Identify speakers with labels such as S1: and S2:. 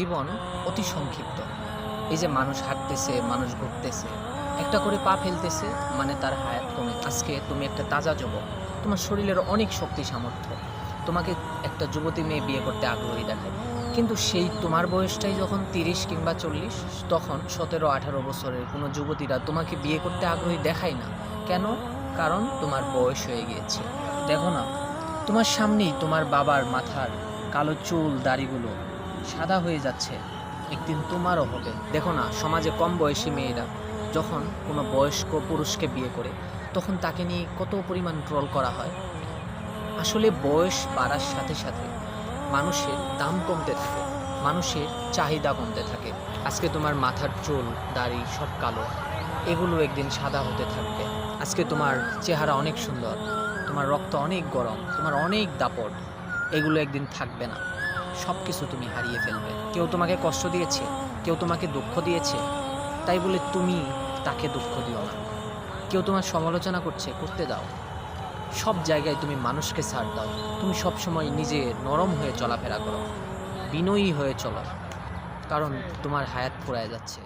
S1: জীবন অতি সংক্ষিপ্ত। এই যে মানুষ হাঁটতেছে, মানুষ ঘুরতেছে, একটা করে পা ফেলতেছে মানে তার হায়াত কমে। আজকে তুমি একটা তাজা যুবক, তোমার শরীরের অনেক শক্তি সামর্থ্য। তোমাকে একটা যুবতী মেয়ে বিয়ে করতে আগ্রহী দেখায়। কিন্তু সেই তোমার বয়সটাই যখন তিরিশ কিংবা চল্লিশ, তখন সতেরো, আঠারো বছরের কোনো যুবতীরা তোমাকে বিয়ে করতে আগ্রহী দেখায় না। কেন? কারণ তোমার বয়স হয়ে গিয়েছে। দেখো না, তোমার সামনেই তোমার বাবার মাথার কালো চুল, দাড়িগুলো সাদা হয়ে যাচ্ছে। একদিন তোমারও হবে। দেখো না, সমাজে কম বয়সী মেয়েরা যখন কোনো বয়স্ক পুরুষকে বিয়ে করে, তখন তাকে নিয়ে কত পরিমাণ ট্রল করা হয়। আসলে বয়স বাড়ার সাথে সাথে মানুষের দাম কমতে থাকে, মানুষের চাহিদা কমতে থাকে। আজকে তোমার মাথার চুল, দাড়ি সব কালো, এগুলো একদিন সাদা হতে থাকবে। আজকে তোমার চেহারা অনেক সুন্দর, তোমার রক্ত অনেক গরম, তোমার অনেক দাপট, এগুলো একদিন থাকবে না। সব কিছু তুমি হারিয়ে ফেলবে। কেউ তোমাকে কষ্ট দিয়েছে, কেউ তোমাকে দুঃখ দিয়েছে, তাই বলে তুমি তাকে দুঃখ দিও না। কেউ তোমার সমালোচনা করছে, করতে দাও। সব জায়গায় তুমি মানুষকে ছাড় দাও। তুমি সব সময় নিজে নরম হয়ে চলাফেরা করো। বিনয়ী হয়ে চলো। কারণ তোমার হায়াত ফুরায় যাচ্ছে।